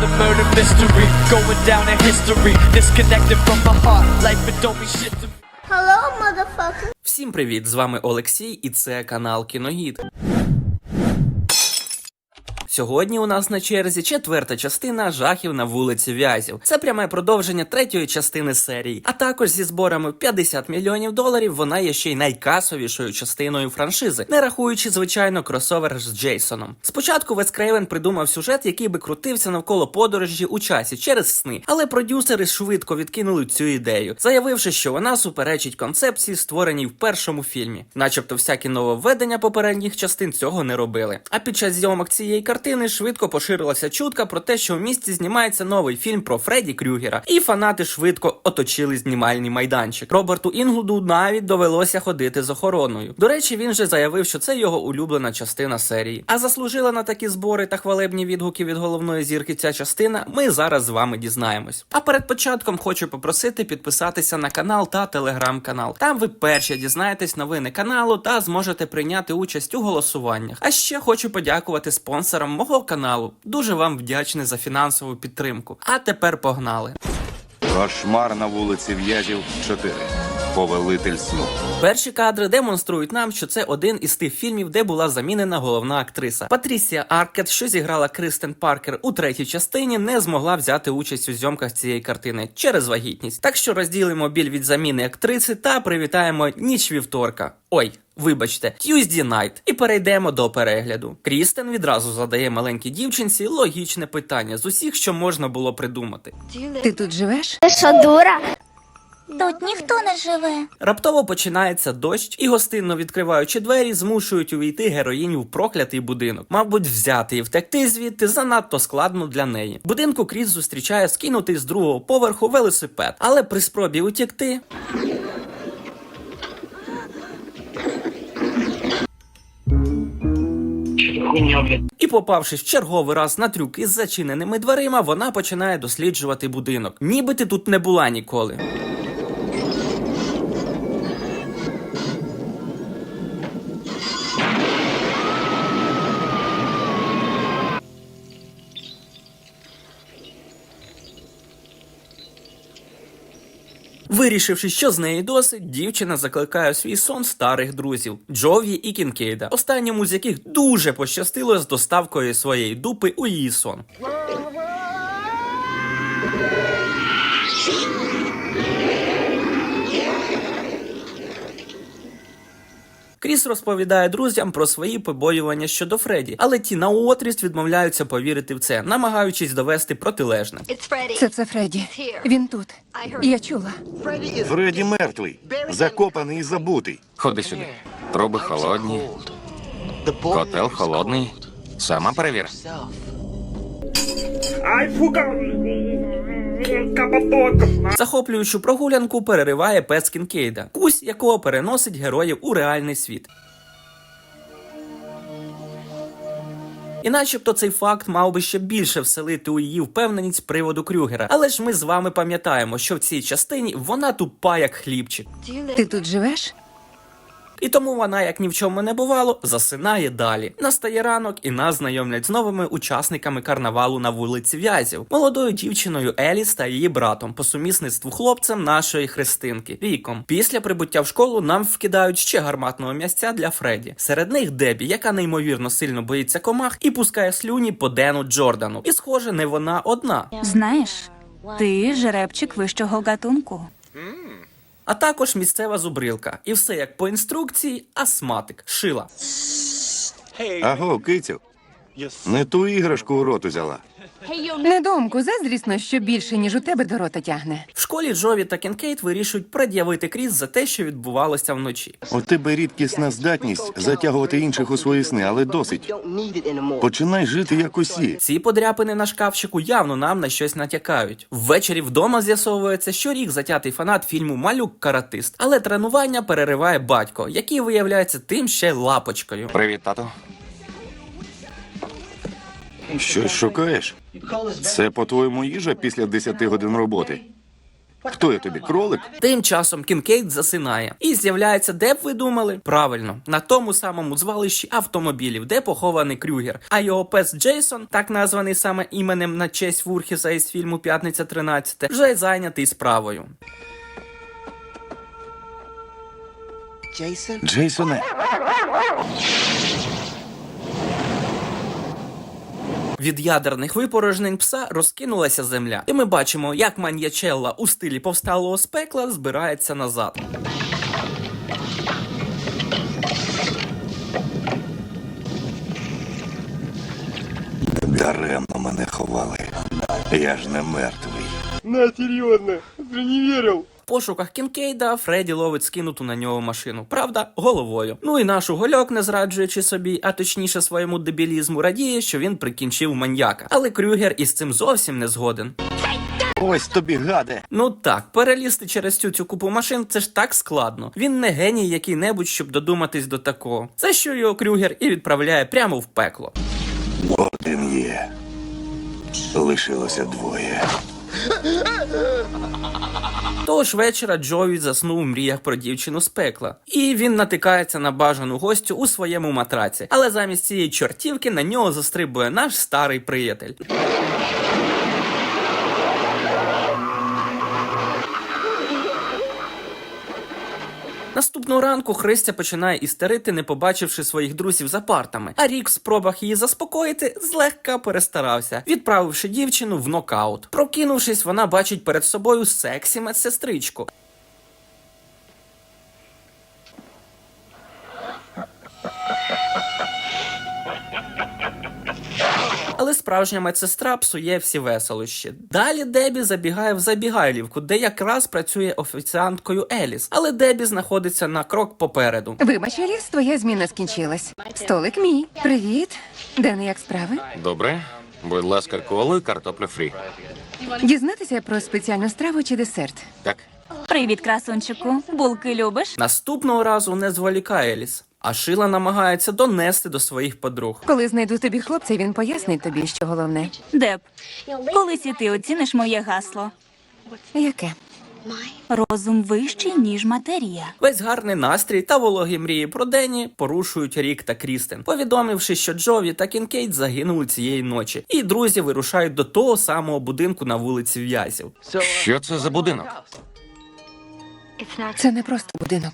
the murder mystery, going down in history. Disconnected from my heart, life it don't mean shit to me. Hello, motherfucker. Всім привіт! З вами Олексій, і це канал Кіногід. Сьогодні у нас на черзі четверта частина жахів на вулиці В'язів. Це пряме продовження третьої частини серії. А також зі зборами в 50 мільйонів доларів вона є ще й найкасовішою частиною франшизи, не рахуючи звичайно кросовер з Джейсоном. Спочатку Вес Крейвен придумав сюжет, який би крутився навколо подорожі у часі через сни, але продюсери швидко відкинули цю ідею, заявивши, що вона суперечить концепції, створеній в першому фільмі. Начебто, всякі нововведення попередніх частин цього не робили. А під час зйомок цієї картини швидко поширилася чутка про те, що в місті знімається новий фільм про Фредді Крюгера, і фанати швидко оточили знімальний майданчик. Роберту Інглуду навіть довелося ходити з охороною. До речі, він же заявив, що це його улюблена частина серії. А заслужила на такі збори та хвалебні відгуки від головної зірки ця частина. Ми зараз з вами дізнаємось. А перед початком хочу попросити підписатися на канал та телеграм-канал. Там ви перші дізнаєтесь новини каналу та зможете прийняти участь у голосуваннях. А ще хочу подякувати спонсорам мого каналу. Дуже вам вдячний за фінансову підтримку. А тепер погнали. Кошмар на вулиці В'язів 4. Повелитель сну. Перші кадри демонструють нам, що це один із тих фільмів, де була замінена головна актриса. Патрісія Аркет, що зіграла Кристен Паркер у третій частині, не змогла взяти участь у зйомках цієї картини через вагітність. Так що розділимо біль від заміни актриси та привітаємо ніч вівторка. Ой. Вибачте, Tuesday Night. і перейдемо до перегляду. Крістен відразу задає маленькій дівчинці логічне питання з усіх, що можна було придумати. Ти тут живеш? Ти що, дура? Тут ніхто не живе. Раптово починається дощ, і гостинно відкриваючи двері, змушують увійти героїню в проклятий будинок. Мабуть, взяти і втекти звідти занадто складно для неї. Будинку Кріс зустрічає скинутий з другого поверху велосипед, але при спробі утікти. І попавши в черговий раз на трюк із зачиненими дверима, вона починає досліджувати будинок. Ніби ти тут не була ніколи. Вирішивши, що з неї досить, дівчина закликає у свій сон старих друзів Джові і Кінкейда, останньому з яких дуже пощастило з доставкою своєї дупи у її сон. Кріс розповідає друзям про свої побоювання щодо Фредді, але ті наотріст відмовляються повірити в це, намагаючись довести протилежне. Це це Фредді. Він тут. Я чула. Фредді мертвий, закопаний і забутий. Ходи сюди. Труби холодні. Котел холодний. Сама перевір. Захоплюючу прогулянку перериває пес Кінкейда, кусь якого переносить героїв у реальний світ. І начебто цей факт мав би ще більше вселити у її впевненість з приводу Крюгера. Але ж ми з вами пам'ятаємо, що в цій частині вона тупа як хлібчик. Ти тут живеш? І тому вона, як ні в чому не бувало, засинає далі. Настає ранок, і нас знайомлять з новими учасниками карнавалу на вулиці В'язів, молодою дівчиною Еліс та її братом, по сумісництву хлопцем нашої Христинки Віком. Після прибуття в школу нам вкидають ще гарматного місця для Фредді. Серед них Дебі, яка неймовірно сильно боїться комах і пускає слюні по Дену Джордану. І схоже, не вона одна. Знаєш, ти жеребчик вищого гатунку. А також місцева зубрилка. І все як по інструкції, астматик, шила. Аго, кицю. Не ту іграшку у рот узяла. Недомку, заздрісно, що більше, ніж у тебе до рота тягне. В школі Джові та Кінкейт вирішують пред'явити Кріс за те, що відбувалося вночі. У тебе рідкісна здатність затягувати інших у свої сни, але досить. Починай жити як усі. Ці подряпини на шкафчику явно нам на щось натякають. Ввечері вдома з'ясовується, що рік затятий фанат фільму Малюк каратист, але тренування перериває батько, який виявляється тим ще лапочкою. Привіт, тату. Щось шукаєш? Це, по-твоєму, їжа після 10 годин роботи. Хто я тобі, кролик? Тим часом Кінкейд засинає. І з'являється, де б ви думали? Правильно, на тому самому звалищі автомобілів, де похований Крюгер. А його пес Джейсон, так названий саме іменем на честь Вурхіса із фільму П'ятниця 13, вже зайнятий справою. Джейсоне. Від ядерних випорожнень пса розкинулася земля, і ми бачимо, як маньячелла у стилі повсталого з пекла збирається назад. Даремно мене ховали. Я ж не мертвий. В пошуках Кінкейда Фредді ловить скинуту на нього машину. Правда, головою. Ну і наш угольок, не зраджуючи собі, а точніше своєму дебілізму, радіє, що він прикінчив маньяка. Але Крюгер із цим зовсім не згоден. Ось тобі гаде. Ну так, перелізти через цю цю купу машин це ж так складно. Він не геній який-небудь, щоб додуматись до такого. За що його Крюгер і відправляє прямо в пекло. Один є. Лишилося двоє. Того ж вечора Джові заснув у мріях про дівчину з пекла. І він натикається на бажану гостю у своєму матраці. Але замість цієї чортівки на нього застрибує наш старий приятель. Наступного ранку Христя починає істерити, не побачивши своїх друзів за партами. А рік в спробах її заспокоїти злегка перестарався, відправивши дівчину в нокаут. Прокинувшись, вона бачить перед собою сексі медсестричку. Справжня медсестра псує всі веселощі. Далі Дебі забігає в забігайлівку, де якраз працює офіціанткою Еліс. Але Дебі знаходиться на крок попереду. Вибач, Еліс, твоя зміна скінчилась. Столик мій. Привіт. Дени, як справи? Добре. Будь ласка, коло і картопля фрі. Дізнатися про спеціальну страву чи десерт. Так. Привіт, красунчику. Булки любиш? Наступного разу не зволікає Еліс, а Шила намагається донести до своїх подруг. Коли знайду тобі хлопця, він пояснить тобі, що головне. Деб, колись і ти оціниш моє гасло. Яке? Розум вищий, ніж матерія. Весь гарний настрій та вологі мрії про Дені порушують Рік та Крістен, повідомивши, що Джові та Кінкейт загинули цієї ночі, і друзі вирушають до того самого будинку на вулиці В'язів. Що це за будинок? Це не просто будинок,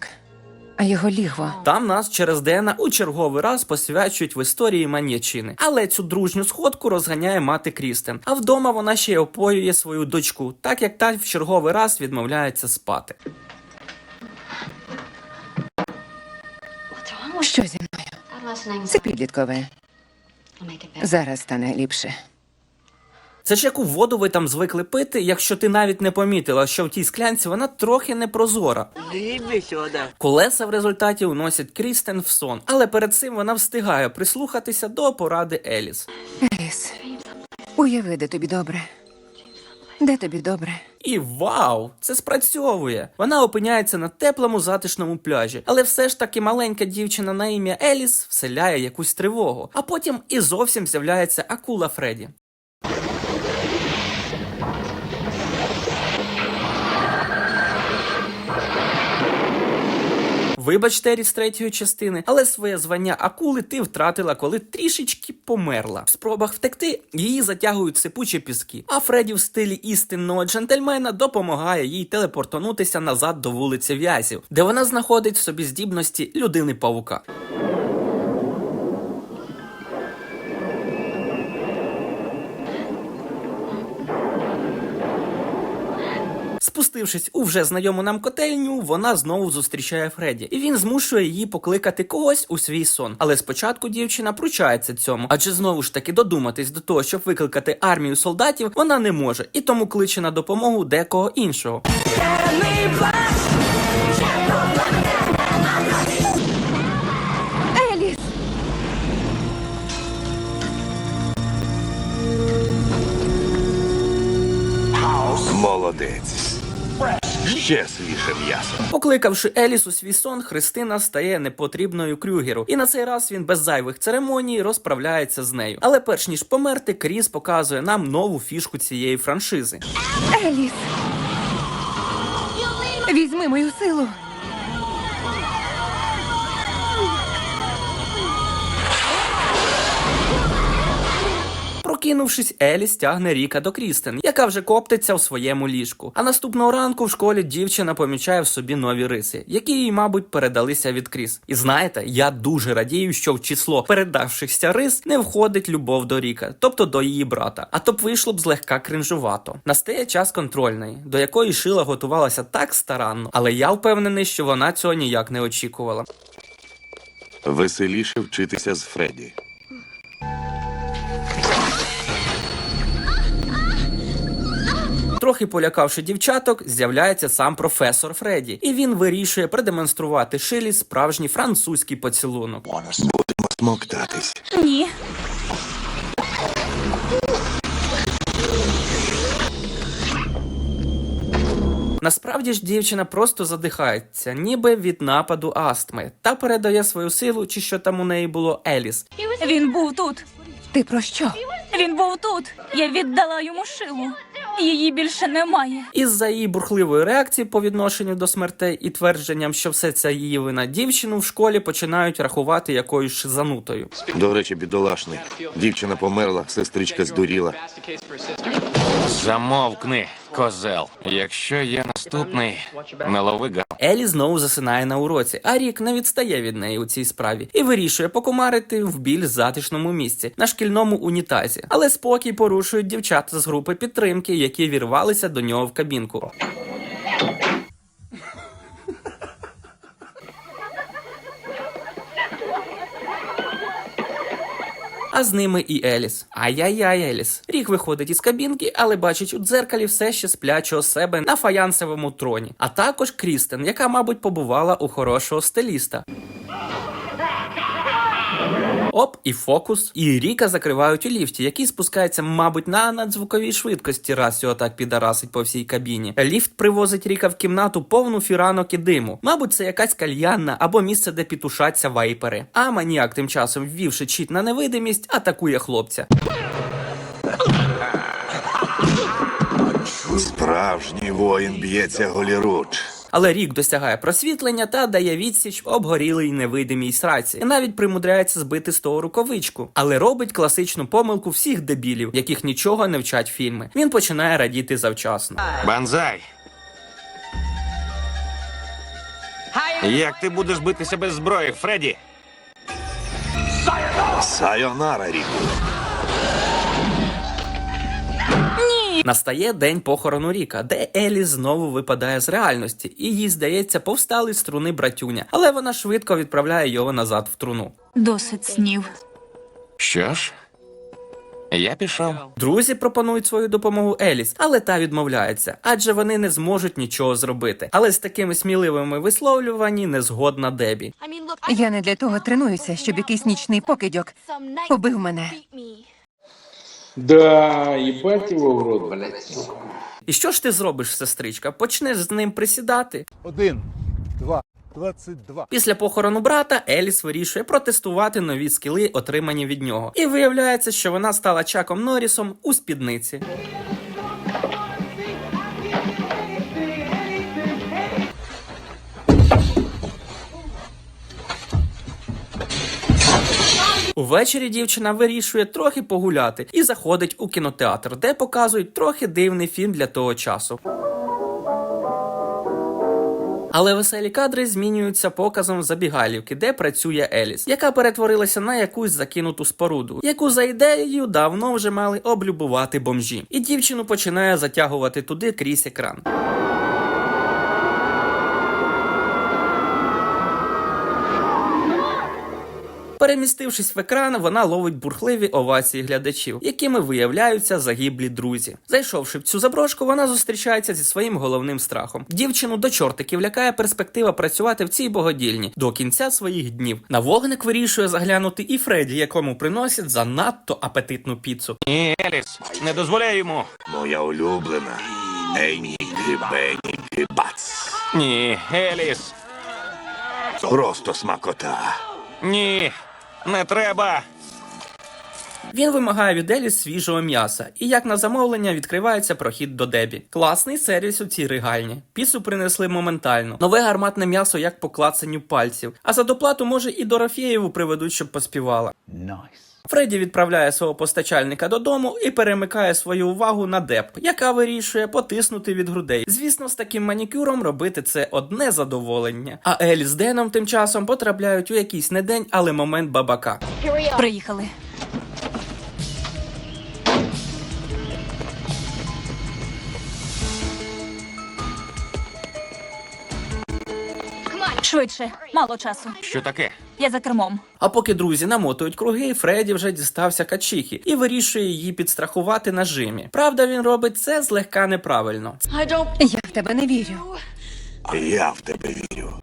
а його лігво. Там нас через Дена у черговий раз посвячують в історії маньячини. Але цю дружню сходку розганяє мати Крістен. А вдома вона ще й опоює свою дочку, так як та в черговий раз відмовляється спати. Що зі мною? Це підліткове. Зараз стане ліпше. Це ж яку воду ви там звикли пити, якщо ти навіть не помітила, що в тій склянці вона трохи непрозора. Колеса в результаті уносять Крістен в сон, але перед цим вона встигає прислухатися до поради Еліс. Еліс, уяви, де тобі добре. Де тобі добре? І вау, це спрацьовує. Вона опиняється на теплому затишному пляжі, але все ж таки маленька дівчина на ім'я Еліс вселяє якусь тривогу, а потім і зовсім з'являється акула Фредді. Вибач, Террі з третьої частини, але своє звання акули ти втратила, коли трішечки померла. В спробах втекти її затягують сипучі піски. А Фредді в стилі істинного джентльмена допомагає їй телепортонутися назад до вулиці В'язів, де вона знаходить в собі здібності людини павука. Спустившись у вже знайому нам котельню, вона знову зустрічає Фредді, і він змушує її покликати когось у свій сон. Але спочатку дівчина пручається цьому, адже знову ж таки додуматись до того, щоб викликати армію солдатів, вона не може, і тому кличе на допомогу декого іншого. Молодець. Ще свіже м'ясо. Покликавши Еліс у свій сон, Христина стає непотрібною Крюгеру, і на цей раз він без зайвих церемоній розправляється з нею. Але перш ніж померти, Кріс показує нам нову фішку цієї франшизи. Еліс! Візьми мою силу. Прокинувшись, Еліс тягне Ріка до Крістен, яка вже коптиться в своєму ліжку. А наступного ранку в школі дівчина помічає в собі нові риси, які їй, мабуть, передалися від Кріс. І знаєте, я дуже радію, що в число передавшихся рис не входить любов до Ріка, тобто до її брата. А то б вийшло б злегка кринжувато. Настає час контрольної, до якої Шила готувалася так старанно, але я впевнений, що вона цього ніяк не очікувала. Веселіше вчитися з Фредді. Трохи полякавши дівчаток, з'являється сам професор Фредді, і він вирішує продемонструвати Шилі справжній французький поцілунок. Будемо смоктатись. Ні. Насправді ж дівчина просто задихається, ніби від нападу астми, та передає свою силу, чи що там у неї було Еліс. Він був тут. Ти про що? Він був тут. Я віддала йому шилу. Її більше немає. Із-за її бурхливої реакції по відношенню до смертей і твердженням, що все це її вина дівчину в школі починають рахувати якоюсь шизанутою. До речі, бідолашний. Дівчина померла, сестричка здуріла. Замовкни, козел. Якщо я наступний, не лови гав. Елі знову засинає на уроці, а Рік не відстає від неї у цій справі і вирішує покумарити в більш затишному місці на шкільному унітазі. Але спокій порушують дівчата з групи підтримки, які вірвалися до нього в кабінку. А з ними і Еліс. Ай-яй-яй, Еліс. Рік виходить із кабінки, але бачить у дзеркалі все ще сплячого себе на фаянсовому троні. А також Крістен, яка, мабуть, побувала у хорошого стиліста. Оп, і фокус. І Ріка закривають у ліфті, який спускається, мабуть, на надзвуковій швидкості, раз його так підарасить по всій кабіні. Ліфт привозить Ріка в кімнату повну фіранок і диму. Мабуть, це якась кальянна або місце, де пітушаться вайпери. А маніак тим часом, ввівши чіт на невидимість, атакує хлопця. Справжній воїн б'ється голіруч. Але рік досягає просвітлення та дає відсіч обгорілій невидимій сраці, і навіть примудряється збити з того рукавичку. Але робить класичну помилку всіх дебілів, яких нічого не вчать фільми. Він починає радіти завчасно. Банзай. Як ти будеш битися без зброї, Фредді? Сайонара, Ріку. Настає день похорону Ріка, де Елі знову випадає з реальності, і їй здається, повстали з труни братюня, але вона швидко відправляє його назад в труну. Досить снів. Що ж? Я пішов. Друзі пропонують свою допомогу Еліс, але та відмовляється, адже вони не зможуть нічого зробити. Але з такими сміливими висловлюванні не згодна Дебі. Я не для того тренуюся, щоб якийсь нічний покидьок побив мене. Да, ебать его в рот, блядь. І що ж ти зробиш, сестричка? Почнеш з ним присідати? Один, два, двадцять два. Після похорону брата Еліс вирішує протестувати нові скіли, отримані від нього. І виявляється, що вона стала Чаком Норрісом у спідниці. Увечері дівчина вирішує трохи погуляти і заходить у кінотеатр, де показують трохи дивний фільм для того часу. Але веселі кадри змінюються показом забігалівки, де працює Еліс, яка перетворилася на якусь закинуту споруду, яку за ідеєю давно вже мали облюбувати бомжі. І дівчину починає затягувати туди крізь екран. Перемістившись в екран, вона ловить бурхливі овації глядачів, якими виявляються загиблі друзі. Зайшовши в цю заброшку, вона зустрічається зі своїм головним страхом. Дівчину до чортиків лякає перспектива працювати в цій богодільні до кінця своїх днів. На вогник вирішує заглянути і Фредді, якому приносять занадто апетитну піцу. Ні, Еліс, не дозволяй йому. Моя улюблена. Ейні Бені Бац. Ні, Еліс. Просто смакота. Ні, не треба. Він вимагає від Елі свіжого м'яса, і як на замовлення відкривається прохід до Дебі. Класний сервіс у цій ригальні. Піцу принесли моментально. Нове гарматне м'ясо як по клацанню пальців. А за доплату може і Дорофєєву приведуть, щоб поспівала. Фредді відправляє свого постачальника додому і перемикає свою увагу на Деп, яка вирішує потиснути від грудей. Звісно, з таким манікюром робити це одне задоволення. А Елі з Деном тим часом потрапляють у якийсь не день, але момент бабака. Приїхали. Швидше, мало часу. Що таке? Я за кермом. А поки друзі намотують круги, Фредді вже дістався качіхі і вирішує її підстрахувати на жимі. Правда, він робить це злегка неправильно. Я в тебе не вірю. Я в тебе вірю.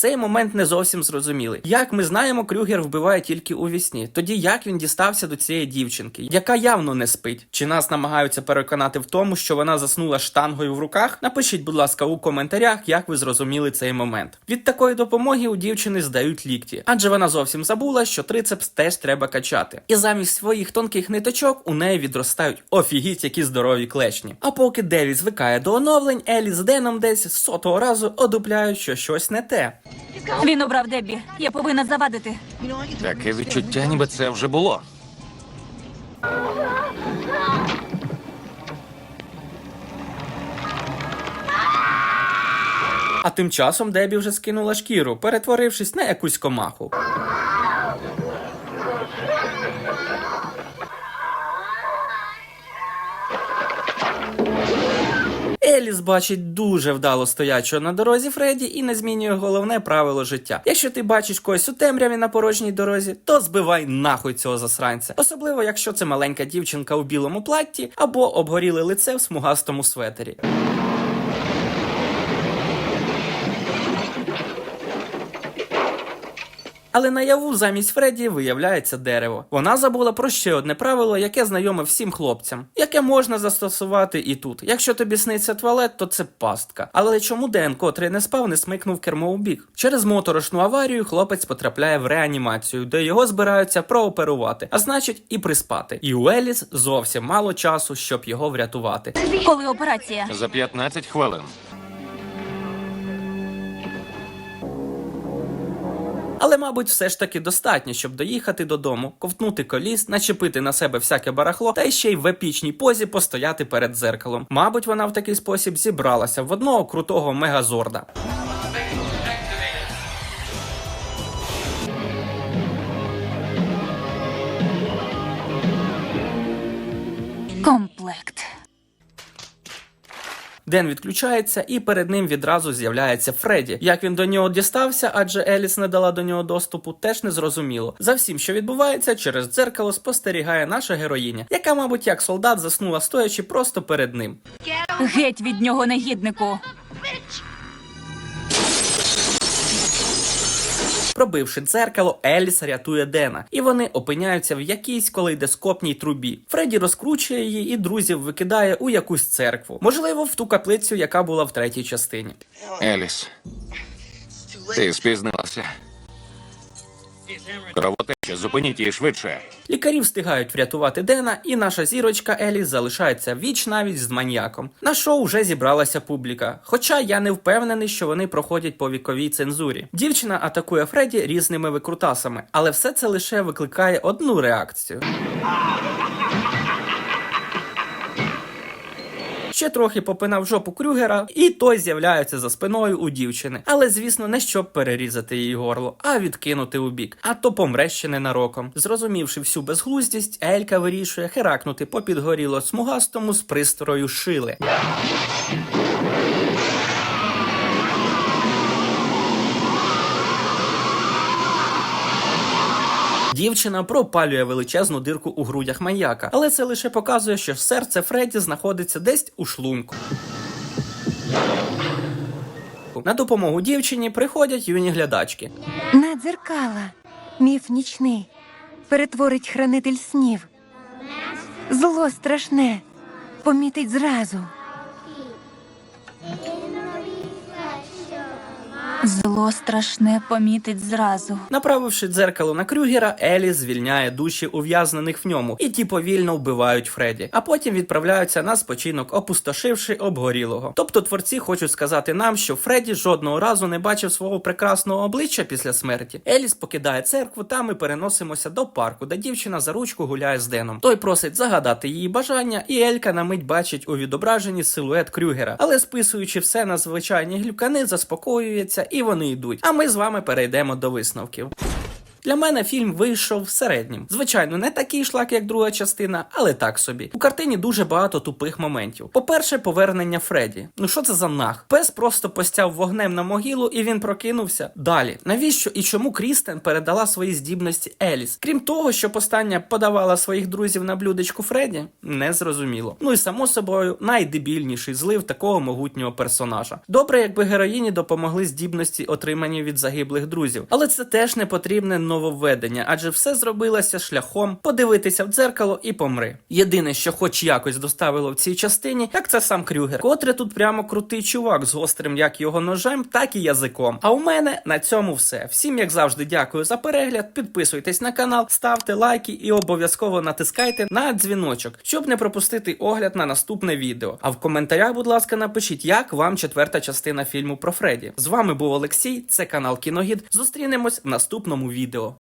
Цей момент не зовсім зрозумілий. Як ми знаємо, Крюгер вбиває тільки у вісні. Тоді як він дістався до цієї дівчинки, яка явно не спить? Чи нас намагаються переконати в тому, що вона заснула штангою в руках? Напишіть, будь ласка, у коментарях, як ви зрозуміли цей момент. Від такої допомоги у дівчини здають лікті, адже вона зовсім забула, що трицепс теж треба качати. І замість своїх тонких ниточок у неї відростають офігіть, які здорові клешні. А поки Деві звикає до оновлень, Елі з Деном десь сотого разу одупляють, що щось не те. Він обрав Деббі. Я повинна завадити. Таке відчуття, ніби це вже було. А тим часом Дебі вже скинула шкіру, перетворившись на якусь комаху. Еліс бачить дуже вдало стоячого на дорозі Фредді і не змінює головне правило життя. Якщо ти бачиш когось у темряві на порожній дорозі, то збивай нахуй цього засранця. Особливо, якщо це маленька дівчинка у білому платті або обгоріле лице в смугастому светері. Але наяву замість Фредді виявляється дерево. Вона забула про ще одне правило, яке знайоме всім хлопцям, яке можна застосувати і тут. Якщо тобі сниться туалет, то це пастка. Але чому Ден, котрий не спав, не смикнув кермо у бік? Через моторошну аварію хлопець потрапляє в реанімацію, де його збираються прооперувати, а значить і приспати. І у Еліс зовсім мало часу, щоб його врятувати. Коли операція? За 15 хвилин. Але, мабуть, все ж таки достатньо, щоб доїхати додому, ковтнути коліс, начепити на себе всяке барахло та ще й в епічній позі постояти перед дзеркалом. Мабуть, вона в такий спосіб зібралася в одного крутого мегазорда. Комплект. Ден відключається, і перед ним відразу з'являється Фредді. Як він до нього дістався, адже Еліс не дала до нього доступу, теж не зрозуміло. За всім, що відбувається, через дзеркало спостерігає наша героїня, яка, мабуть, як солдат заснула стоячи просто перед ним. Геть від нього негіднику. Пробивши дзеркало, Еліс рятує Дена, і вони опиняються в якійсь колейдоскопній трубі. Фредді розкручує її і друзів викидає у якусь церкву, можливо, в ту каплицю, яка була в третій частині. Еліс. Ти спізнилася. Кровотеча, зупиніть її швидше. Лікарі встигають врятувати Дена, і наша зірочка Еліс залишається віч навіть з маньяком. На шоу вже зібралася публіка. Хоча я не впевнений, що вони проходять по віковій цензурі. Дівчина атакує Фредді різними викрутасами, але все це лише викликає одну реакцію. Ще трохи попинав жопу Крюгера, і той з'являється за спиною у дівчини. Але, звісно, не щоб перерізати її горло, а відкинути у бік. А то помре ще ненароком. Зрозумівши всю безглуздість, Елька вирішує херакнути по підгоріло смугастому з пристрою шили. Дівчина пропалює величезну дирку у грудях маньяка, але це лише показує, що серце Фредді знаходиться десь у шлунку. На допомогу дівчині приходять юні глядачки. Надзеркала. Міф нічний. Перетворить хранитель снів. Зло страшне. Помітить зразу. Зло страшне помітить зразу. Направивши дзеркало на Крюгера, Елі звільняє душі ув'язнених в ньому, і ті повільно вбивають Фредді, а потім відправляються на спочинок, опустошивши обгорілого. Тобто творці хочуть сказати нам, що Фредді жодного разу не бачив свого прекрасного обличчя після смерті. Еліс покидає церкву, та ми переносимося до парку, де дівчина за ручку гуляє з Деном. Той просить загадати її бажання, і Елька на мить бачить у відображенні силует Крюгера, але списуючи все на звичайні глюкани, заспокоюється і вони йдуть. А ми з вами перейдемо до висновків. Для мене фільм вийшов середнім. Звичайно, не такий шлак, як друга частина, але так собі. У картині дуже багато тупих моментів. По-перше, повернення Фредді. Ну що це за нах? Пес просто постяв вогнем на могилу і він прокинувся. Далі, навіщо і чому Крістен передала свої здібності Еліс? Крім того, що остання подавала своїх друзів на блюдечку Фредді, не зрозуміло. Ну і само собою, найдебільніший злив такого могутнього персонажа. Добре, якби героїні допомогли здібності, отримані від загиблих друзів, але це теж не потрібне нововведення, адже все зробилося шляхом подивитися в дзеркало і помри. Єдине, що хоч якось доставило в цій частині, так це сам Крюгер, котрий тут прямо крутий чувак з гострим як його ножем, так і язиком. А у мене на цьому все. Всім, як завжди, дякую за перегляд. Підписуйтесь на канал, ставте лайки і обов'язково натискайте на дзвіночок, щоб не пропустити огляд на наступне відео. А в коментарях, будь ласка, напишіть, як вам четверта частина фільму про Фредді. З вами був Олексій, це канал Кіногід. Зустрінемось в наступному відео. door